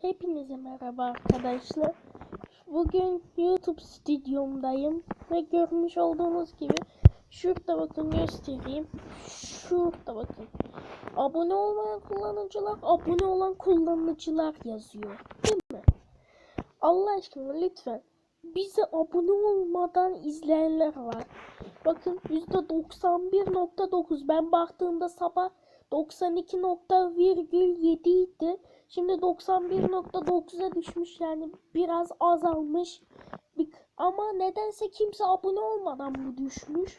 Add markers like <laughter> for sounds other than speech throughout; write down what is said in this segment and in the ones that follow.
Hepinize merhaba arkadaşlar. Bugün YouTube stüdyomdayım ve görmüş olduğunuz gibi şurada bakın göstereyim. Şurada bakın. Abone olmayan kullanıcılar, abone olan kullanıcılar yazıyor. Değil mi? Allah aşkına lütfen bize abone olmadan izleyenler var. Bakın %91.9 ben baktığımda sabah 92.7 idi. Şimdi 91.9'a düşmüş yani biraz azalmış. Ama nedense kimse abone olmadan bu düşmüş.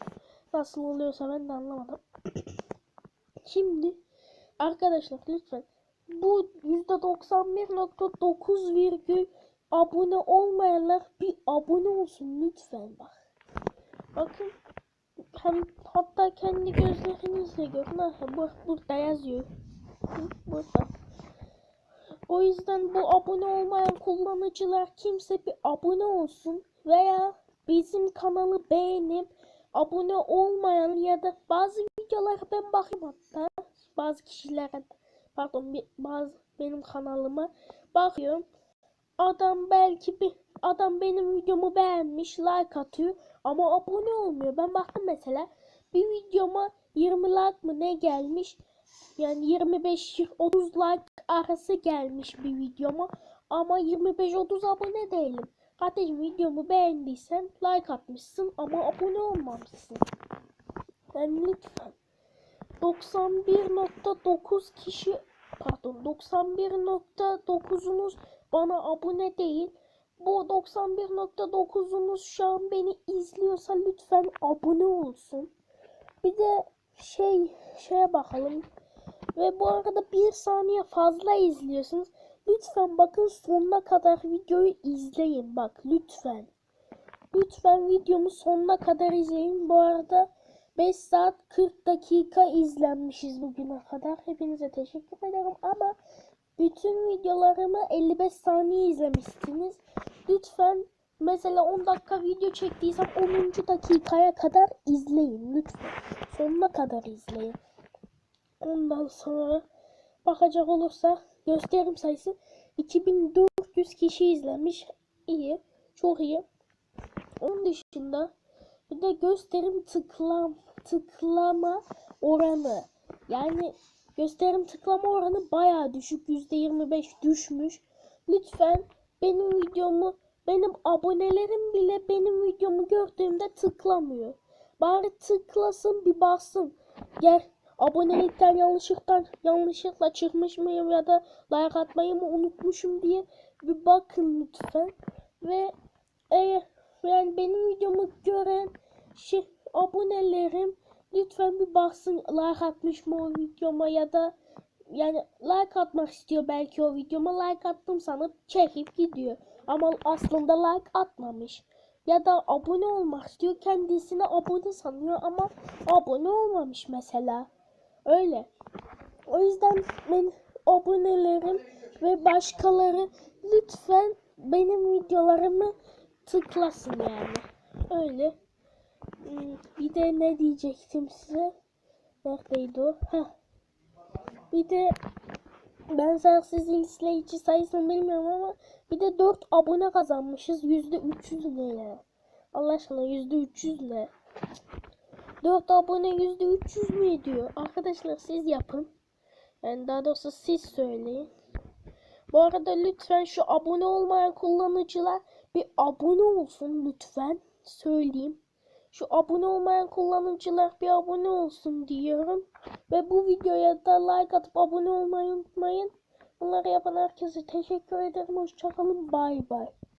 Nasıl oluyorsa ben de anlamadım. <coughs> Şimdi arkadaşlar lütfen bu %91.9 virgül abone olmayanlar bir abone olsun lütfen bak. Bakın hem hatta kendi gözlerinizle görün. Bak burada yazıyor. Burada. O yüzden bu abone olmayan kullanıcılar kimse bir abone olsun veya bizim kanalı beğenip abone olmayan ya da bazı videolara ben bakayım hatta bazı kişilere pardon bazı benim kanalıma bakıyorum. Adam belki bir adam benim videomu beğenmiş, like atıyor ama abone olmuyor. Ben baktım mesela bir videoma 20 like mı ne gelmiş? Yani 25-30 like arası gelmiş bir videoma ama 25-30 abone değilim. Kardeşim videomu beğendiysen like atmışsın ama abone olmamışsın. Yani lütfen 91.9 kişi pardon 91.9'unuz bana abone değil. Bu 91.9'unuz şu an beni izliyorsa lütfen abone olsun. Bir de şey şeye bakalım. Ve bu arada bir saniye fazla izliyorsunuz. Lütfen bakın sonuna kadar videoyu izleyin. Bak lütfen. Lütfen videomu sonuna kadar izleyin. Bu arada 5 saat 40 dakika izlenmişiz bugüne kadar. Hepinize teşekkür ederim ama bütün videolarımı 55 saniye izlemişsiniz. Lütfen mesela 10 dakika video çektiysem 10. dakikaya kadar izleyin lütfen. Sonuna kadar izleyin. Ondan sonra bakacak olursa gösterim sayısı 2400 kişi izlemiş. İyi. Çok iyi. Onun dışında bir de gösterim tıklam tıklama oranı. Yani gösterim tıklama oranı bayağı düşük. %25 düşmüş. Lütfen benim videomu benim abonelerim bile benim videomu gördüğümde tıklamıyor. Bari tıklasın bir baksın. Gel abonelikten yanlışlıkla yanlışlıkla çıkmış mıyım ya da like atmayı mı unutmuşum diye bir bakın lütfen. Ve eğer yani benim videomu gören şey, abonelerim lütfen bir baksın like atmış mı o videoma ya da yani like atmak istiyor belki o videoma like attım sanıp çekip gidiyor. Ama aslında like atmamış. Ya da abone olmak istiyor kendisine abone sanıyor ama abone olmamış mesela. Öyle. O yüzden ben abonelerim ve başkaları lütfen benim videolarımı tıklasın yani. Öyle. Hmm, Bir de ne diyecektim size? Neredeydi o? Heh. Bir de ben siz izleyici sayısını bilmiyorum ama bir de 4 abone kazanmışız. %300 ne ya? Allah aşkına %300 ne? 4 abone %300 mü ediyor? Arkadaşlar siz yapın. Yani daha doğrusu siz söyleyin. Bu arada lütfen şu abone olmayan kullanıcılar bir abone olsun lütfen. Söyleyeyim. Şu abone olmayan kullanıcılar bir abone olsun diyorum. Ve bu videoya da like atıp abone olmayı unutmayın. Bunları yapan herkese teşekkür ederim. Hoşçakalın. Bay bay.